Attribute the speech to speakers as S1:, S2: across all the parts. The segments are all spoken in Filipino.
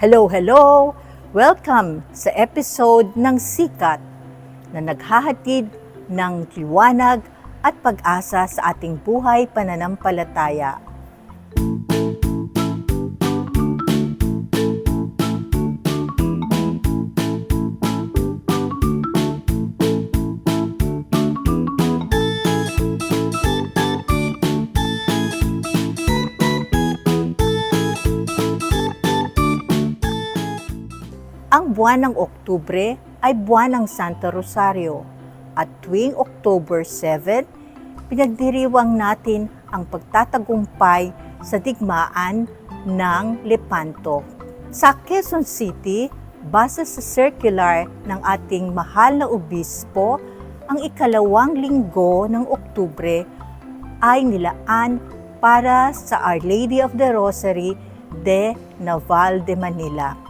S1: Hello, hello! Welcome sa episode ng Sikat na naghahatid ng liwanag at pag-asa sa ating buhay pananampalataya. Ang buwan ng Oktubre ay buwan ng Santo Rosario at tuwing October 7, pinagdiriwang natin ang pagtatagumpay sa digmaan ng Lepanto. Sa Quezon City, base sa circular ng ating mahal na obispo, ang ikalawang linggo ng Oktubre ay nilaan para sa Our Lady of the Rosary de Naval de Manila.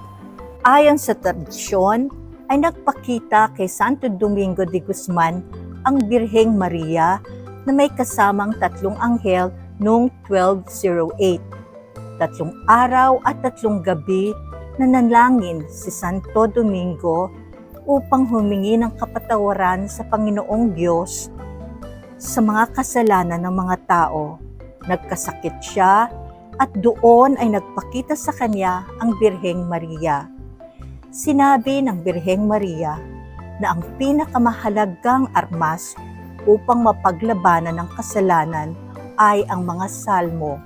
S1: Ayon sa tradisyon, ay nagpakita kay Santo Domingo de Guzman ang Birheng Maria na may kasamang tatlong anghel noong 1208. Tatlong araw at tatlong gabi na nanlangin si Santo Domingo upang humingi ng kapatawaran sa Panginoong Diyos sa mga kasalanan ng mga tao. Nagkasakit siya at doon ay nagpakita sa kanya ang Birheng Maria sinabi ng Birheng Maria na ang pinakamahalagang armas upang mapaglabanan ng kasalanan ay ang mga salmo,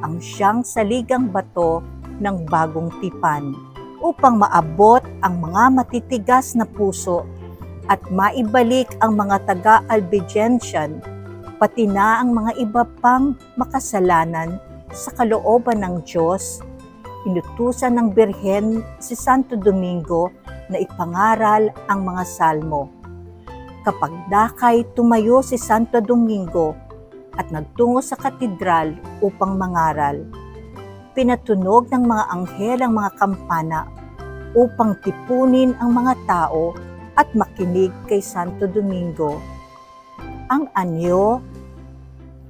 S1: ang siyang saligang bato ng bagong tipan, upang maabot ang mga matitigas na puso at maibalik ang mga taga-Albigensian, pati na ang mga iba pang makasalanan sa kalooban ng Diyos inutusan ng Birhen si Santo Domingo na ipangaral ang mga salmo. Kapag dakay tumayo si Santo Domingo at nagtungo sa katedral upang mangaral, pinatunog ng mga anghel ang mga kampana upang tipunin ang mga tao at makinig kay Santo Domingo. Ang anyo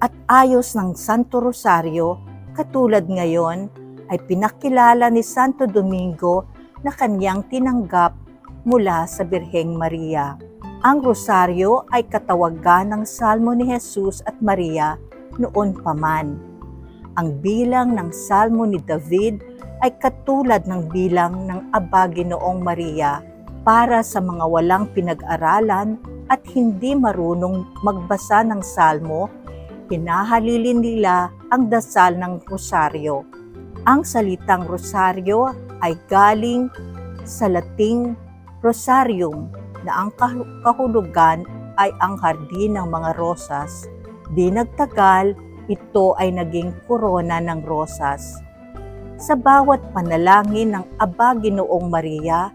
S1: at ayos ng Santo Rosario katulad ngayon ay pinakilala ni Santo Domingo na kanyang tinanggap mula sa Birheng Maria. Ang rosaryo ay katawagan ng salmo ni Jesus at Maria noon pa man. Ang bilang ng salmo ni David ay katulad ng bilang ng Aba Ginoong Maria para sa mga walang pinag-aralan at hindi marunong magbasa ng salmo, hinahalilin nila ang dasal ng rosaryo. Ang salitang rosaryo ay galing sa Lating rosarium na ang kahulugan ay ang hardin ng mga rosas. Di nagtagal, ito ay naging korona ng rosas. Sa bawat panalangin ng Aba Ginoong Maria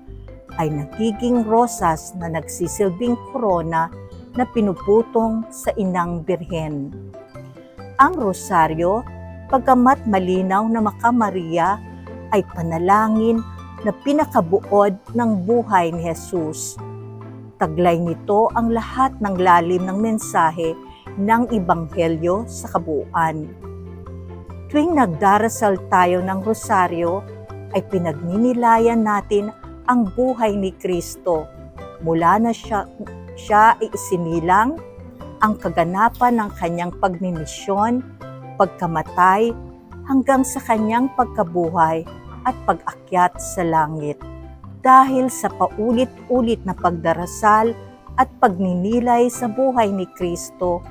S1: ay nagiging rosas na nagsisilbing korona na pinuputong sa inang birhen. Ang rosaryo pagkamat malinaw na makamaria ay panalangin na pinakabuod ng buhay ni Jesus. Taglay nito ang lahat ng lalim ng mensahe ng Ibanghelyo sa kabuuan. Tuwing nagdarasal tayo ng rosaryo, ay pinagninilayan natin ang buhay ni Kristo. Mula na siya, siya ay isinilang, ang kaganapan ng kanyang pagmimisyon, pagkamatay hanggang sa kanyang pagkabuhay at pag-akyat sa langit. Dahil sa paulit-ulit na pagdarasal at pagninilay sa buhay ni Kristo,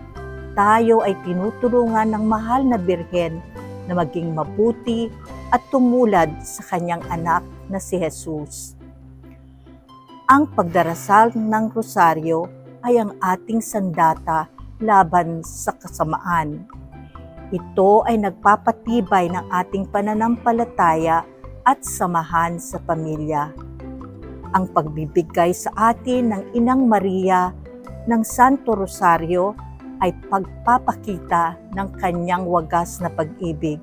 S1: tayo ay tinutulungan ng mahal na Birhen na maging mabuti at tumulad sa kanyang anak na si Jesus. Ang pagdarasal ng rosaryo ay ang ating sandata laban sa kasamaan ito ay nagpapatibay ng ating pananampalataya at samahan sa pamilya. Ang pagbibigay sa atin ng Inang Maria ng Santo Rosario ay pagpapakita ng kanyang wagas na pag-ibig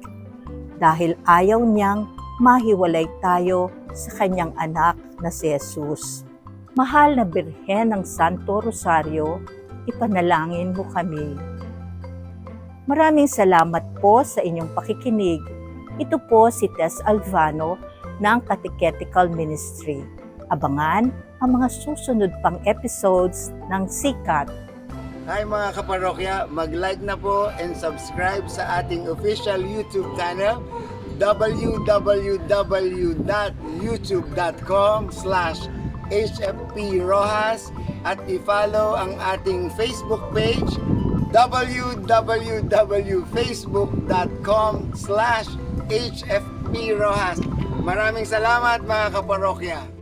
S1: dahil ayaw niyang mahiwalay tayo sa kanyang anak na si Jesus. Mahal na Birhen ng Santo Rosario, ipanalangin mo kami. Maraming salamat po sa inyong pakikinig. Ito po si Tess Alvano ng Catechetical Ministry. Abangan ang mga susunod pang episodes ng Sikat
S2: Hi mga kaparokya, mag-like na po and subscribe sa ating official YouTube channel www.youtube.com slash hfprojas at i-follow ang ating Facebook page www.facebook.com slash hfprojas Maraming salamat mga kaparokya!